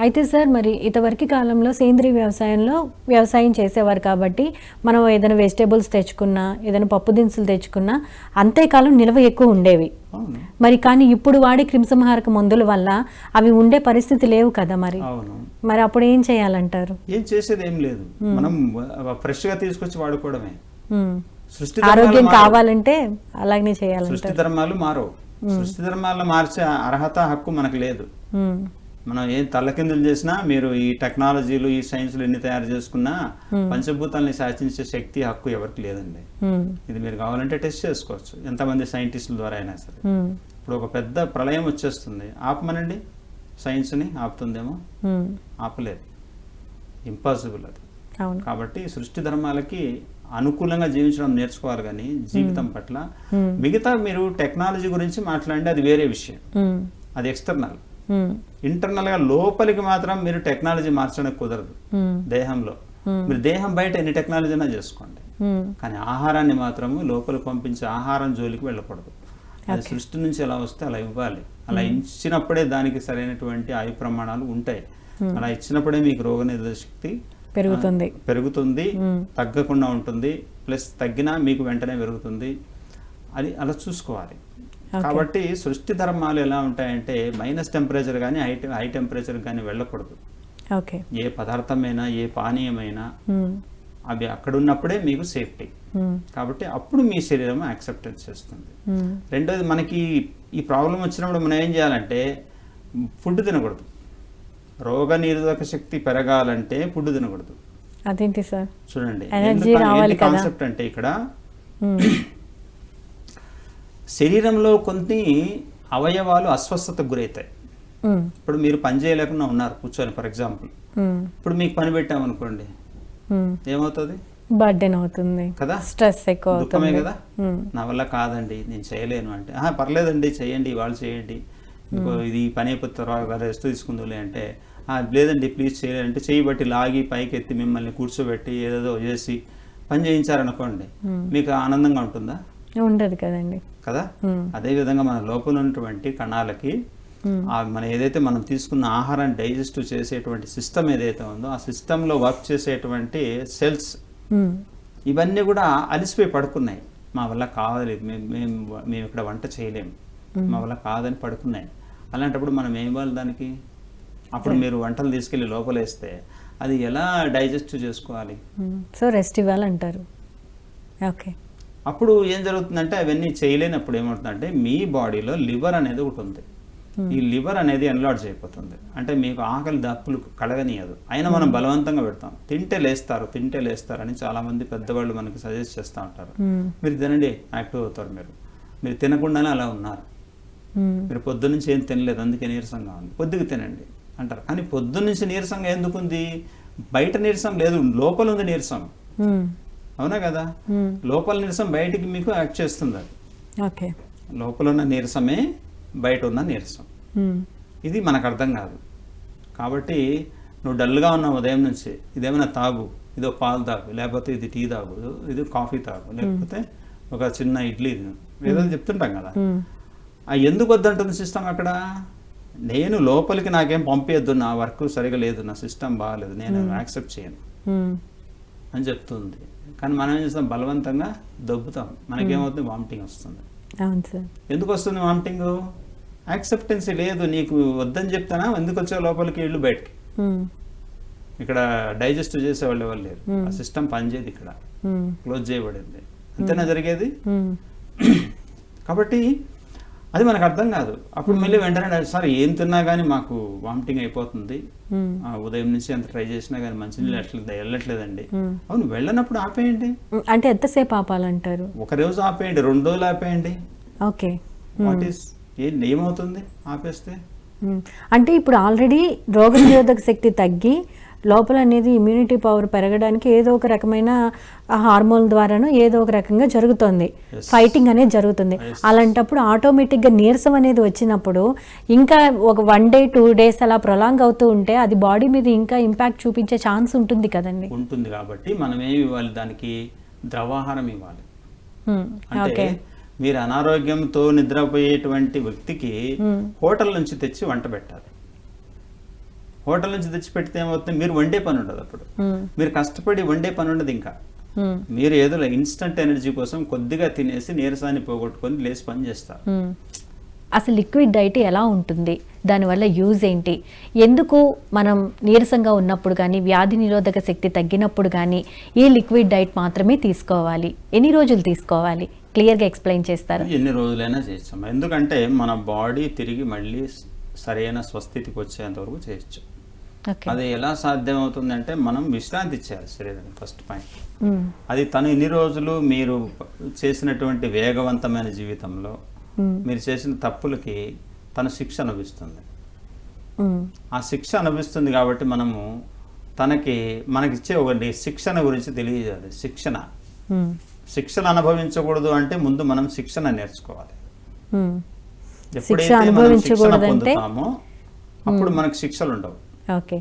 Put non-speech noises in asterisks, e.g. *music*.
అయితే సార్ మరి ఇంతవరకు కాలంలో సేంద్రీయ వ్యవసాయంలో వ్యవసాయం చేసేవారు కాబట్టి మనం ఏదైనా వెజిటేబుల్స్ తెచ్చుకున్నా ఏదైనా పప్పు దినుసులు తెచ్చుకున్నా అంతేకాలం నిల్వ ఎక్కువ ఉండేవి. మరి కానీ ఇప్పుడు వాడే క్రిమిసంహారక మందుల వల్ల అవి ఉండే పరిస్థితి లేవు కదా మరి? మరి అప్పుడు ఏం చేయాలంటారు? ఏం చేసేది ఏం లేదు. మనం ఫ్రెష్గా తీసుకొచ్చి వాడుకోవడమే. సృష్టి ఆరోగ్యం. కావాలంటే అలాగనే చేయాలంటారు. సృష్టి ధర్మాలు మారవు. సృష్టి ధర్మాలను మార్చే అర్హత హక్కు మనకు లేదు. మనం ఏం తల్లకిందులు చేసినా మీరు ఈ టెక్నాలజీలు ఈ సైన్స్లు ఎన్ని తయారు చేసుకున్నా పంచభూతాలని శాసించే శక్తి హక్కు ఎవరికి లేదండి. ఇది మీరు కావాలంటే టెస్ట్ చేసుకోవచ్చు. ఎంతమంది సైంటిస్టుల ద్వారా అయినా సరే. ఇప్పుడు ఒక పెద్ద ప్రళయం వచ్చేస్తుంది. ఆపమనండి. సైన్స్ని ఆపుతుందేమో. ఆపలేదు. ఇంపాసిబుల్ అది. కాబట్టి సృష్టి ధర్మాలకి అనుకూలంగా జీవించడం నేర్చుకోవాలి కానీ జీవితం పట్ల మిగతా మీరు టెక్నాలజీ గురించి మాట్లాడండి. అది వేరే విషయం. అది ఎక్స్టర్నల్. ఉమ్. ఇంటర్నల్గా లోపలికి మాత్రం మీరు టెక్నాలజీ మార్చడానికి కుదరదు. ఉమ్. దేహంలో. మీరు దేహం బయట ఎన్ని టెక్నాలజీ అయినా చేసుకోండి. కానీ ఆహారాన్ని మాత్రము లోపలికి పంపించే ఆహారం జోలికి వెళ్ళకూడదు. అది సృష్టి నుంచి ఎలా వస్తే అలా ఇవ్వాలి. అలా ఇచ్చినప్పుడే దానికి సరైనటువంటి ఆయు ప్రమాణాలు ఉంటాయి. అలా ఇచ్చినప్పుడే మీకు రోగనిరోధక శక్తి పెరుగుతుంది. పెరుగుతుంది తగ్గకుండా ఉంటుంది ప్లస్ తగ్గినా మీకు వెంటనే పెరుగుతుంది. అది అలా చూసుకోవాలి. కాబట్టి సృష్టి ధర్మాలు ఎలా ఉంటాయంటే మైనస్ టెంపరేచర్ కానీ హై హై టెంపరేచర్ కానీ వెళ్ళకూడదు ఓకే ఏ పదార్థమైనా ఏ పానీయమైనా ఉమ్. అవి అక్కడ ఉన్నప్పుడే మీకు సేఫ్టీ ఉమ్. కాబట్టి అప్పుడు మీ శరీరం యాక్సెప్టెన్స్ చేస్తుంది ఉమ్. రెండోది మనకి ఈ ప్రాబ్లం వచ్చినప్పుడు మనం ఏం చేయాలంటే ఫుడ్ తినకూడదు రోగ నిరోధక శక్తి పెరగాలంటే ఫుడ్ తినకూడదు అదేంటి సార్ చూడండి. కాన్సెప్ట్ అంటే ఇక్కడ. శరీరంలో కొన్ని అవయవాలు అస్వస్థతకు గురవుతాయి. ఇప్పుడు మీరు పని చేయలేకుండా ఉన్నారు కూర్చొని ఫర్ ఎగ్జాంపుల్. ఇప్పుడు మీకు పని పెట్టామనుకోండి. ఏమవుతుంది? బర్డెన్ అవుతుంది. కదా? స్ట్రెస్ ఎక్కువ దుఃఖమే కదా. నా వల్ల కాదండి నేను చేయలేను అంటే "ఆహా, పర్లేదండి చేయండి వాళ్ళు చేయండి. ఇది పని అయిపోతే తర్వాత రెస్ట్ తీసుకుందులే అంటే "ఆ, లేదండి ప్లీజ్ చేయాలి అంటే చేయి బట్టి లాగి పైకి ఎత్తి మిమ్మల్ని కూర్చోబెట్టి ఏదేదో చేసి పని చేయించారనుకోండి మీకు ఆనందంగా ఉంటుందా? ఉండదు కదండి. కదా. అదే విధంగా మన లోపల ఉన్నటువంటి కణాలకి మన ఏదైతే మనం తీసుకున్న ఆహారాన్ని డైజెస్ట్ చేసేటువంటి సిస్టమ్ ఏదైతే ఉందో ఆ సిస్టంలో వర్క్ చేసేటువంటి సెల్స్. ఇవన్నీ కూడా అలిసిపోయి పడుకున్నాయి. మా వల్ల కావాలి మేము మేము ఇక్కడ వంట చేయలేము మా వల్ల కాదని పడుకున్నాయి. అలాంటప్పుడు మనం ఏం ఇవ్వాలి దానికి? అప్పుడు మీరు వంటలు తీసుకెళ్ళి లోపలేస్తే అది ఎలా డైజెస్ట్ చేసుకోవాలి. సో రెస్ట్ ఇవ్వాలంటారు. ఓకే. అప్పుడు ఏం జరుగుతుందంటే అవన్నీ చేయలేనప్పుడు ఏమవుతుందంటే మీ బాడీలో లివర్ అనేది ఒకటి ఉంది. ఈ లివర్ అనేది ఎన్లాడ్జ్ అయిపోతుంది. అంటే మీకు ఆకలి దప్పులు కలగనీయదు. అయినా మనం బలవంతంగా పెడతాం. తింటే లేస్తారు తింటే లేస్తారు అని చాలా మంది పెద్దవాళ్ళు మనకి సజెస్ట్ చేస్తూ ఉంటారు. మీరు తినండి యాక్టివ్ అవుతారు మీరు. మీరు తినకుండానే అలా ఉన్నారు. మీరు పొద్దున్నుంచి ఏం తినలేదు అందుకే నీరసంగా ఉంది. పొద్దుకు తినండి అంటారు. కానీ పొద్దున్నుంచి నీరసంగా ఎందుకుంది? బయట నీరసం లేదు లోపల ఉంది నీరసం. అవునా కదా. లోపల నీరసం బయటికి మీకు యాక్ట్ చేస్తుంది అది. ఓకే. లోపల ఉన్న నీరసమే బయట ఉన్న నీరసం. ఇది మనకు అర్థం కాదు. కాబట్టి నువ్వు డల్గా ఉన్నావు ఉదయం నుంచి ఇదేమైనా తాగు ఇదో పాలు తాగు లేకపోతే ఇది టీ తాగు ఇది కాఫీ తాగు లేకపోతే ఒక చిన్న ఇడ్లీ తిను. ఏదో చెప్తుంటాం కదా. ఆ ఎందుకు వద్దంటుంది సిస్టమ్ అక్కడ? నేను లోపలికి నాకేం పంపించద్దు నా వర్క్ సరిగా లేదు నా సిస్టమ్ బాగాలేదు నేను యాక్సెప్ట్ చేయను. అని చెప్తుంది. కానీ మనం ఏం చేస్తాం? బలవంతంగా దొబ్బుతాం. మనకేమవుతుంది? వామిటింగ్ వస్తుంది. ఎందుకు వస్తుంది వామిటింగ్? యాక్సెప్టెన్సీ లేదు. నీకు వద్దని చెప్తానా? ఎందుకు వచ్చావు లోపలికి? ఇళ్ళు బయటికి. ఉమ్. ఇక్కడ డైజెస్ట్ చేసే వాళ్ళు ఎవరు లేరు. ఆ సిస్టమ్ పనిచేయదు ఇక్కడ. క్లోజ్ చేయబడింది. అంతేనా జరిగేది. *clears throat* కాబట్టి అది మనకు అర్థం కాదు. అప్పుడు మళ్ళీ వెంటనే సార్ ఏం తిన్నా కానీ మాకు వామిటింగ్ అయిపోతుంది. ఉదయం నుంచి ఎంత ట్రై చేసినా కానీ మంచినీళ్ళు వెళ్ళట్లేదు వెళ్ళట్లేదండి. అవును వెళ్ళనప్పుడు ఆపేయండి. అంటే ఎంతసేపు ఆపాలంటారు? ఒక రోజు ఆపేయండి రెండు రోజులు ఆపేయండి. ఓకే. వాట్ ఈస్ ఏం ఏమవుతుంది ఆపేస్తే. అంటే ఇప్పుడు ఆల్రెడీ రోగనిరోధక శక్తి తగ్గి లోపల అనేది ఇమ్యూనిటీ పవర్ పెరగడానికి ఏదో ఒక రకమైన హార్మోన్ ద్వారాను ఏదో ఒక రకంగా జరుగుతుంది. ఫైటింగ్ అనేది జరుగుతుంది. అలాంటప్పుడు ఆటోమేటిక్గా నీరసం అనేది వచ్చినప్పుడు ఇంకా ఒక వన్ డే టూ డేస్ అలా ప్రొలాంగ్ అవుతూ ఉంటే అది బాడీ మీద ఇంకా ఇంపాక్ట్ చూపించే ఛాన్స్ ఉంటుంది కదండి ఉంటుంది కాబట్టి మనం ఏమి ఇవ్వాలి దానికి ద్రవాహారం ఇవ్వాలి. అంటే ఓకే మీరు అనారోగ్యంతో నిద్రపోయేటువంటి వ్యక్తికి Hmm. హోటల్ నుంచి తెచ్చి వంట పెట్టాలి హోటల్ నుంచి తెచ్చి పెడితే ఏమవుతుంది? మీరు వండే పని ఉండదు అప్పుడు. మీరు కష్టపడి వండే పని ఉండదు ఇంకా. మీరు ఏదో ఇన్స్టంట్ ఎనర్జీ కోసం కొద్దిగా తినేసి నీరసాన్ని పోగొట్టుకొని లేచి పని చేస్తారు. అసలు లిక్విడ్ డైట్ ఎలా ఉంటుంది? దానివల్ల యూజ్ ఏంటి? ఎందుకు మనం నీరసంగా ఉన్నప్పుడు కానీ వ్యాధి నిరోధక శక్తి తగ్గినప్పుడు కానీ ఈ లిక్విడ్ డైట్ మాత్రమే తీసుకోవాలి? ఎన్ని రోజులు తీసుకోవాలి? క్లియర్గా ఎక్స్ప్లెయిన్ చేస్తారా? ఎన్ని రోజులైనా చేయొచ్చు ఎందుకంటే మన బాడీ తిరిగి మళ్ళీ సరైన స్వస్థితికి వచ్చేంత వరకు చేయొచ్చు. అది ఎలా సాధ్యం అవుతుందంటే మనం విశ్రాంతి ఇచ్చేయాలి శరీరానికి ఫస్ట్ పాయింట్. అది తను ఇన్ని రోజులు మీరు చేసినటువంటి వేగవంతమైన జీవితంలో. మీరు చేసిన తప్పులకి తను శిక్ష అనుభవిస్తుంది. ఆ శిక్ష అనుభవిస్తుంది కాబట్టి మనము తనకి మనకిచ్చే ఒకటి శిక్షణ గురించి తెలియజేయాలి శిక్షణ. శిక్షణ అనుభవించకూడదు అంటే ముందు మనం శిక్షణ నేర్చుకోవాలి. ఎప్పుడైతే మనం శిక్షణ? పొందుతామో అప్పుడు మనకు శిక్షలు ఉండవు ఓకే